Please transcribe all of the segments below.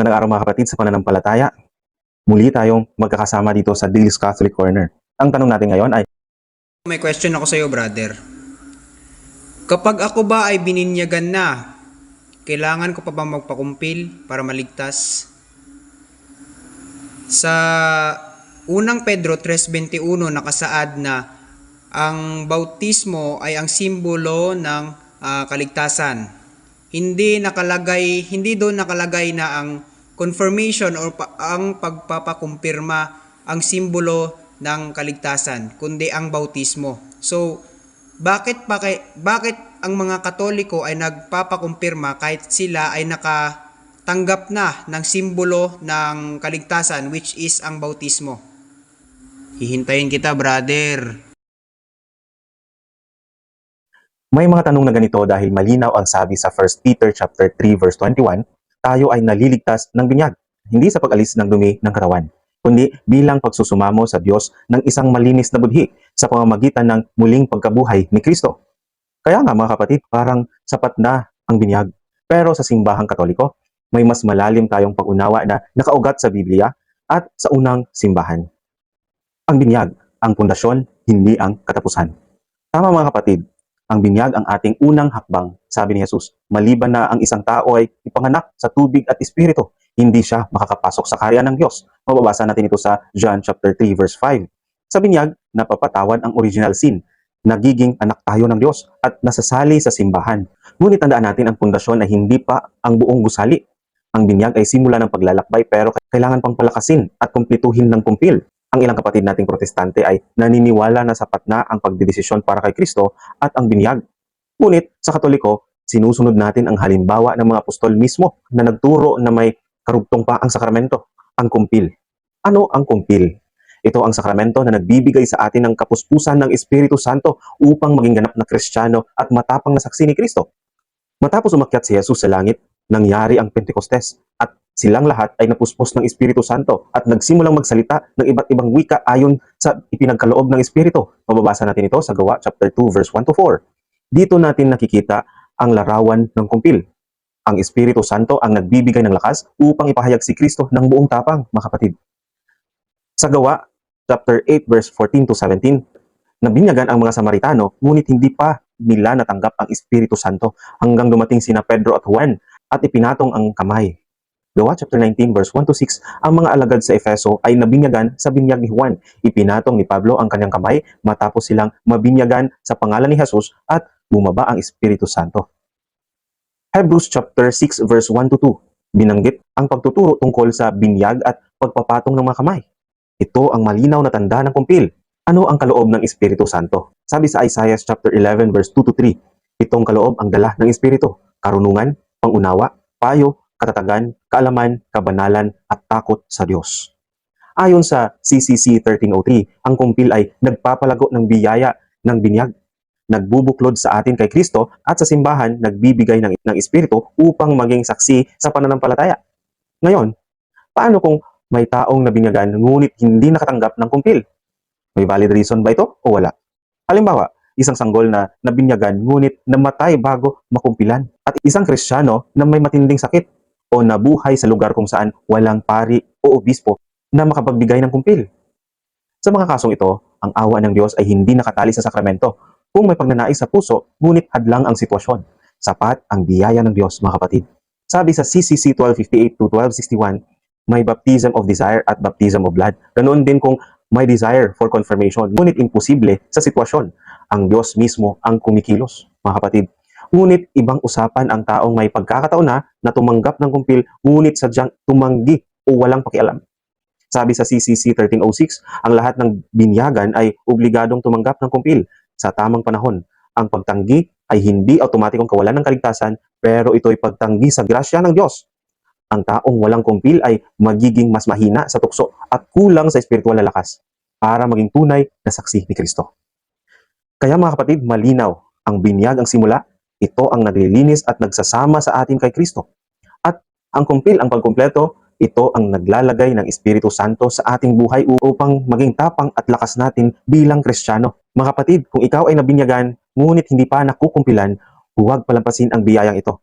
Magandang araw mga kapatid sa pananampalataya. Muli tayong magkakasama dito sa Dilis Catholic Corner. Ang tanong natin ngayon ay, May question ako sa iyo, brother. Kapag ako ba ay bininyagan na, kailangan ko pa ba magpakumpil para maligtas? Sa unang Pedro 3.21 nakasaad na ang bautismo ay ang simbolo ng ah, kaligtasan. Hindi nakalagay, hindi doon nakalagay na ang confirmation or pa- ang pagpapakumpirma ang simbolo ng kaligtasan, kundi ang bautismo. So, bakit pa kay, bakit ang mga Katoliko ay nagpapakumpirma kahit sila ay nakatanggap na ng simbolo ng kaligtasan which is ang bautismo? Hihintayin kita, brother. may mga tanong na ganito dahil malinaw ang sabi sa 1 Peter chapter 3 verse 21, tayo ay naliligtas ng binyag, hindi sa pag-alis ng dumi ng katawan, kundi bilang pagsusumamo sa Diyos ng isang malinis na budhi sa pamamagitan ng muling pagkabuhay ni Kristo. Kaya nga mga kapatid, parang sapat na ang binyag. Pero sa simbahang katoliko, may mas malalim tayong pag-unawa na nakaugat sa Biblia at sa unang simbahan. Ang binyag, ang pundasyon, hindi ang katapusan. Tama mga kapatid, ang binyag ang ating unang hakbang, sabi ni Jesus. Maliban na ang isang tao ay ipanganak sa tubig at espiritu, hindi siya makakapasok sa karya ng Diyos. Mababasa natin ito sa John chapter 3 verse 5. Sa binyag, napapatawad ang original sin. Nagiging anak tayo ng Diyos at nasasali sa simbahan. Ngunit tandaan natin ang pundasyon na hindi pa ang buong gusali. Ang binyag ay simula ng paglalakbay pero kailangan pang palakasin at kumplituhin ng kumpil. Ang ilang kapatid nating protestante ay naniniwala na sapat na ang pagdidesisyon para kay Kristo at ang binyag. Ngunit sa Katoliko, sinusunod natin ang halimbawa ng mga apostol mismo na nagturo na may karugtong pa ang sakramento, ang kumpil. Ano ang kumpil? Ito ang sakramento na nagbibigay sa atin ng kapuspusan ng Espiritu Santo upang maging ganap na Kristiyano at matapang na saksi ni Kristo. Matapos umakyat si Jesus sa langit, nangyari ang Pentecostes at silang lahat ay napuspos ng Espiritu Santo at nagsimulang magsalita ng iba't ibang wika ayon sa ipinagkaloob ng Espiritu. Mababasa natin ito sa Gawa chapter 2 verse 1 to 4. Dito natin nakikita ang larawan ng kumpil. Ang Espiritu Santo ang nagbibigay ng lakas upang ipahayag si Kristo ng buong tapang, mga kapatid. Sa Gawa chapter 8 verse 14 to 17, nabinyagan ang mga Samaritano ngunit hindi pa nila natanggap ang Espiritu Santo hanggang dumating sina Pedro at Juan at ipinatong ang kamay. Gawa chapter 19 verse 1 to 6, ang mga alagad sa Efeso ay nabinyagan sa binyag ni Juan. Ipinatong ni Pablo ang kanyang kamay matapos silang mabinyagan sa pangalan ni Jesus at bumaba ang Espiritu Santo. Hebrews chapter 6 verse 1 to 2, binanggit ang pagtuturo tungkol sa binyag at pagpapatong ng mga kamay. Ito ang malinaw na tanda ng kumpil. Ano ang kaloob ng Espiritu Santo? Sabi sa Isaiah chapter 11 verse 2 to 3, itong kaloob ang dala ng Espiritu, karunungan, pangunawa, payo, katatagan, kaalaman, kabanalan, at takot sa Diyos. Ayon sa CCC 1303, ang kumpil ay nagpapalago ng biyaya ng binyag, nagbubuklod sa atin kay Kristo at sa simbahan nagbibigay ng, ng Espiritu upang maging saksi sa pananampalataya. Ngayon, paano kung may taong nabinyagan ngunit hindi nakatanggap ng kumpil? May valid reason ba ito o wala? Halimbawa, isang sanggol na nabinyagan ngunit namatay bago makumpilan at isang kristyano na may matinding sakit o nabuhay sa lugar kung saan walang pari o obispo na makapagbigay ng kumpil. Sa mga kasong ito, ang awa ng Diyos ay hindi nakatali sa sakramento kung may pagnanais sa puso ngunit hadlang ang sitwasyon. Sapat ang biyaya ng Diyos, mga kapatid. Sabi sa CCC 1258 to 1261, may baptism of desire at baptism of blood. Ganoon din kung may desire for confirmation, ngunit imposible sa sitwasyon. Ang Diyos mismo ang kumikilos, mga kapatid. Ngunit ibang usapan ang taong may pagkakataon na na tumanggap ng kumpil, ngunit sadyang tumanggi o walang pakialam. Sabi sa CCC 1306, ang lahat ng binyagan ay obligadong tumanggap ng kumpil sa tamang panahon. Ang pagtanggi ay hindi automatikong kawalan ng kaligtasan, pero ito'y pagtanggi sa grasya ng Diyos. Ang taong walang kumpil ay magiging mas mahina sa tukso at kulang sa espiritual na lakas para maging tunay na saksi ni Kristo. Kaya mga kapatid, malinaw, ang binyag ang simula, ito ang naglilinis at nagsasama sa atin kay Kristo. At ang kumpil, ang pagkumpleto, ito ang naglalagay ng Espiritu Santo sa ating buhay upang maging tapang at lakas natin bilang Kristiyano. Mga kapatid, kung ikaw ay nabinyagan, ngunit hindi pa nakukumpilan, huwag palampasin ang biyayang ito.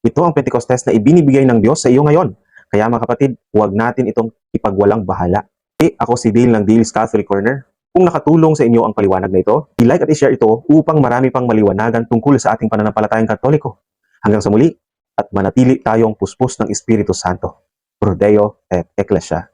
Ito ang Pentecostes na ibinibigay ng Diyos sa iyo ngayon. Kaya mga kapatid, huwag natin itong ipagwalang bahala. Eh, ako si Dale ng Dale's Catholic Corner. Kung nakatulong sa inyo ang paliwanag na ito, i-like at i-share ito upang marami pang maliwanagan tungkol sa ating pananampalatayang katoliko. Hanggang sa muli, at manatili tayong puspos ng Espiritu Santo. Prodeo et Ecclesia.